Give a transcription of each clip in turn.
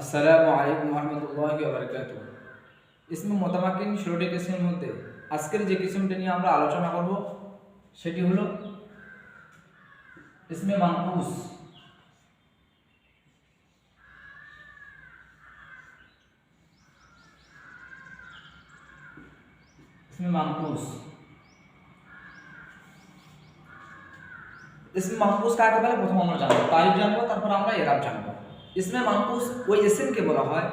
আসসালামু আলাইকুম রহমতুল্লাহ বারকাত ইসমে মোতামাকিন ষোলোটি কিসমের মধ্যে আজকের যে কিসমটি নিয়ে আমরা আলোচনা করব সেটি হলো ইসমে মানকুস ইসমে মানকুস ইসমে মানকুস কাকে বলে প্রথম আমরা জানব তারিফ জানব তারপর আমরা এরাব জানব ইসমে মানকুস ওই ইসমকে বলা হয়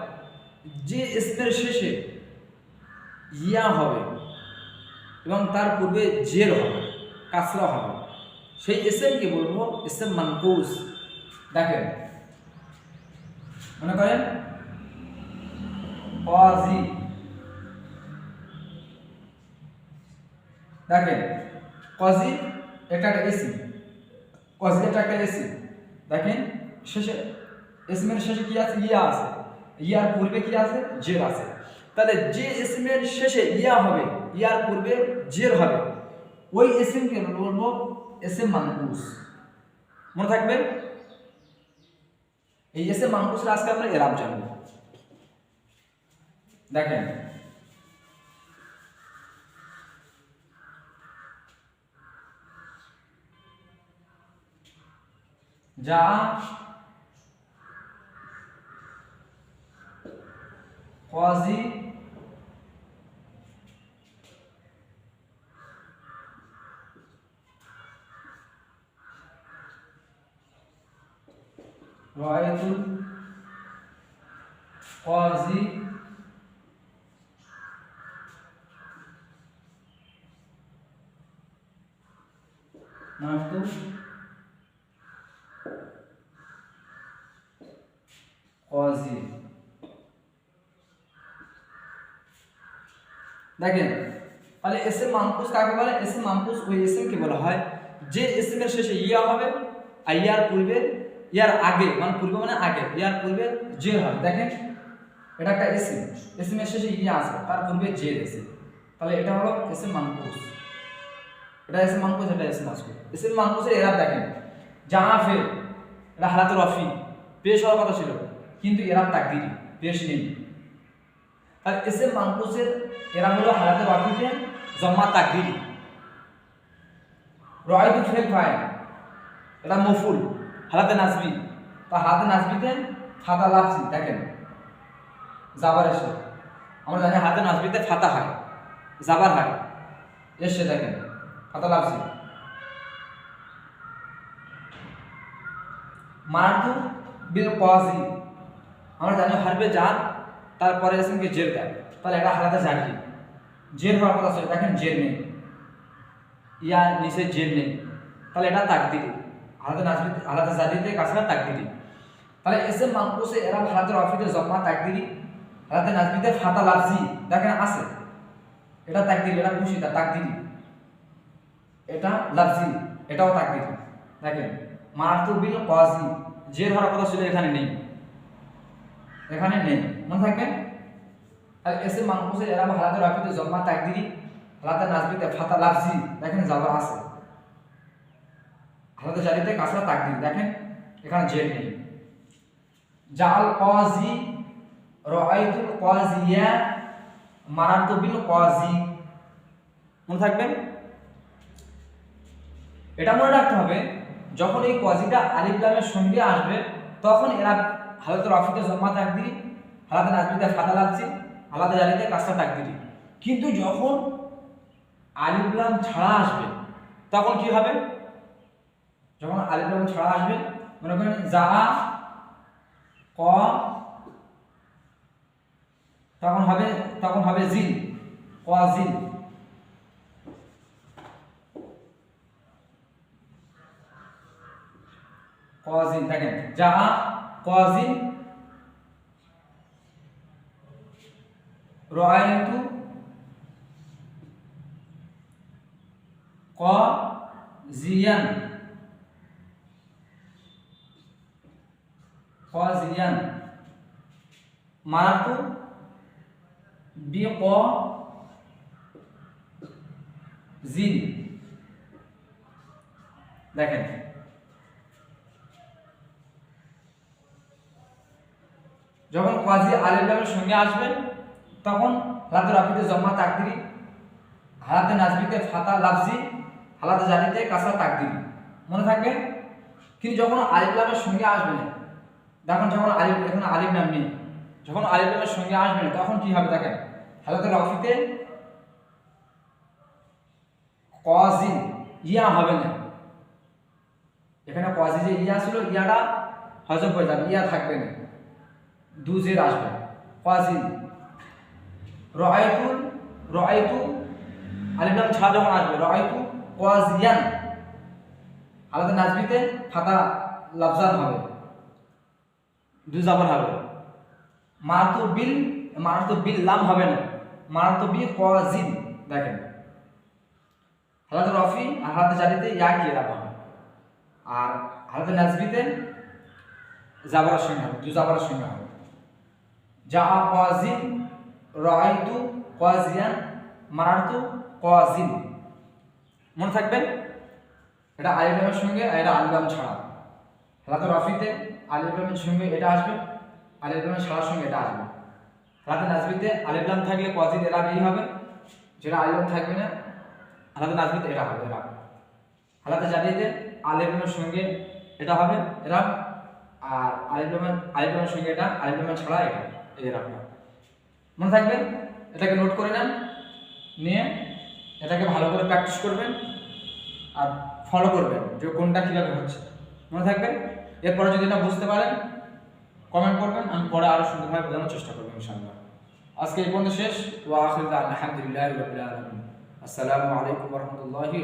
যে ইসমের শেষে ইয়া হবে এবং তার পূর্বে জের হবে কাসরা হবে সেই ইসেমকে বলব ইসেম মানকুস দেখেন মনে করেন কাজী দেখেন কাজী এটা একটা এসি কাজী এটা একটা এসি দেখেন শেষে ইসমের শেষে কি আছে? ইয়া আছে। ইয়ার পূর্বে কি আছে? জের আছে। তাহলে যে ইসমের শেষে ইয়া হবে, ইয়ার পূর্বে জের হবে। ওই ইসিমকে বলব এসএম মানকুস মনে থাকবে? এই এসএম মানকুসের আজকে আমরা এরাব জানব। দেখেন। যা কাজী রায়তুল কাজী মাকতুব কাজী দেখেন, তাহলে এস এম মানকুস কাকে বলে? এস এম মানকুস ওই এস কে বলা হয়। যে এস এর শেষে ইয়া হবে, আর ইয়ার পূর্বে, ইয়ার আগে মানে পূর্বে মানে আগে, ইয়ার পূর্বে জে হবে। দেখেন, এটা একটা এস এম এস এর শেষে ইয়া আছে, তার পূর্বে জে এসে তাহলে এটা হলো এস এম মানকুস এটা এস এম মানকুস এটা এস এম মানকুস এস এম মানকুসের এরা দেখেন জাহা ফের এটা হালাতে রফি, পেশ হওয়ার কথা ছিল, কিন্তু এরা তাকদিরি, পেশ নেই। তাহলে এস এম মানকুসের এরা হলো হালাতে রফিতে জম্মা তাকদিরি রয়দু ফেল ফাইল এটা মফুল হালাতে নাজবি তা হালাতে নাজবিতে ফাতা লাভছি দেখেন জাবার এসে আমরা জানি হাতে নাজবিতে ফাতা হয় জাবার হয় এসে দেখেন ফাতা লাভছি মারতু বিল কাজি আমরা জানি হারবে জান তারপরে এসে জের দেয় তাহলে এটা হালাতে জানি। জেল হওয়ার কথা ছিল দেখেন জেল নেই। ইয়া নিচে জেল নেই। তাহলে এটা তাকদিরি। আলাদা নাজবি আলাদা জাদিতে কাছাড়া তাকদিরি তাহলে এসে মানকুসে এরা হালাতের অফিতে জম্মা তাকদিরি হালাতে নাজবিতে ফাতা লাফজি। দেখেন আছে। এটা তাকদিরি, এটা খুশিটা তাকদিরি এটা লাফজি, এটাও তাকদিরি দেখেন মারতু বিল কাজি। জের হওয়ার কথা ছিল এখানে নেই। এখানে নেই, মনে থাকবেন তাহলে এসে মানকুসে এরা হালাতের অফিতে জম্মা তাকদিরি হালাতে নাজবিতে ফাতা লাফজি দেখেন জাবার আছে। হালাতে জারিতে কাছরা তাকদির দেখেন, এখানে জেড নেই। জাল কাজি রাআইতুল কাজিয়া মারারতু বিল কাজি। মনে থাকবেন এটা মনে রাখতে হবে, যখন এই কজিটা আলিফ লামের সঙ্গে আসবে, তখন এরা হালাতে রফিতে জমা তাকদিরি হালাতে নাজবিতে ফাতা লাগছি, হালাতে জারিতে কাছরা তাকদিরি কিন্তু যখন আলিফ ছাড়া আসবে, তখন কি হবে? যখন আলিফ ছাড়া আসবে, মনে করেন যা, ক, তখন হবে তখন হবে জিন ক জিন কজিন দেখেন, যা কজিন রয়তু ক জিয়ান কজিয়ান মারাতু বি ক জিন দেখেন। যখন কাজী আলিফলামের সঙ্গে আসবেন, তখন হালাতে রাফিতে জম্মা তাকদিরি, হালাতে নাজবিতে ফাতা লাফজি, হালাতে জাতিতে কাসরা তাকদিরি। মনে থাকবে? কিন্তু যখন আলিফলামের সঙ্গে আসবে না দেখুন যখন আলিফ এখন আলিফ নাম নেই। যখন আলিফ নামের সঙ্গে আসবে না তখন কি হবে দেখেন? হালাতে রফিতে কজিন ইয়া হবে না। এখানে কজি যে ইয়া ছিল, ইয়াটা হজব হয়ে যাবে, ইয়া থাকবে না। দুজের আসবে। কজিন রআইতু রআইতু আলিফ লাম ছা যখন আসবে, রআইতু কজিয়ান আলাদা নাজবিতে ফাতা লাফজান হবে। দু জাবর হবে। মারতু বিল মারতু বিল লাম হবে না। মারতু বি কজিন দেখেন। হালাতে রফি আর হালাতে জারিতে ইয়া কি এরা হবে? আর হালাতে নাজবিতে জাবরের হবে দু জাবরের সঙ্গে হবে। যা কজিন রাইতু কজিয়ান মারারতু কজিন মনে থাকবে এটা আলিফলামের সঙ্গে এটা আলিফলাম ছাড়া। হালাতে রফিতে আলিফলামের সঙ্গে এটা আসবে আলিফলামের ছাড়ার সঙ্গে এটা আসবে। হালাতে নাজবিতে আলিফলাম থাকলে কজিন এরা বেই হবে, যেটা আলিফলাম থাকবে না হালাতে নাজবিতে এটা হবে, এরা হালাতে জারিতে আলিফলামের সঙ্গে এটা হবে, এরা আর আলিফলামের আলিফলামের সঙ্গে এটা আলিফলামের ছাড়া এটা। এই এরাটা মনে থাকবে এটাকে নোট করে নেন, নিয়ে এটাকে ভালো করে প্র্যাকটিস করবেন আর ফলো করবেন যে কোনটা কীভাবে হচ্ছে। মনে থাকবে এরপরে যদি এটা বুঝতে পারেন কমেন্ট করবেন, আমি পরে আরও সুন্দরভাবে বোঝানোর চেষ্টা করব ইনশাআল্লাহ। আজকে এই পর্যন্ত শেষ। ওয়া আলহামদুলিল্লাহ আসসালামু আলাইকুম রহমতুল্লাহি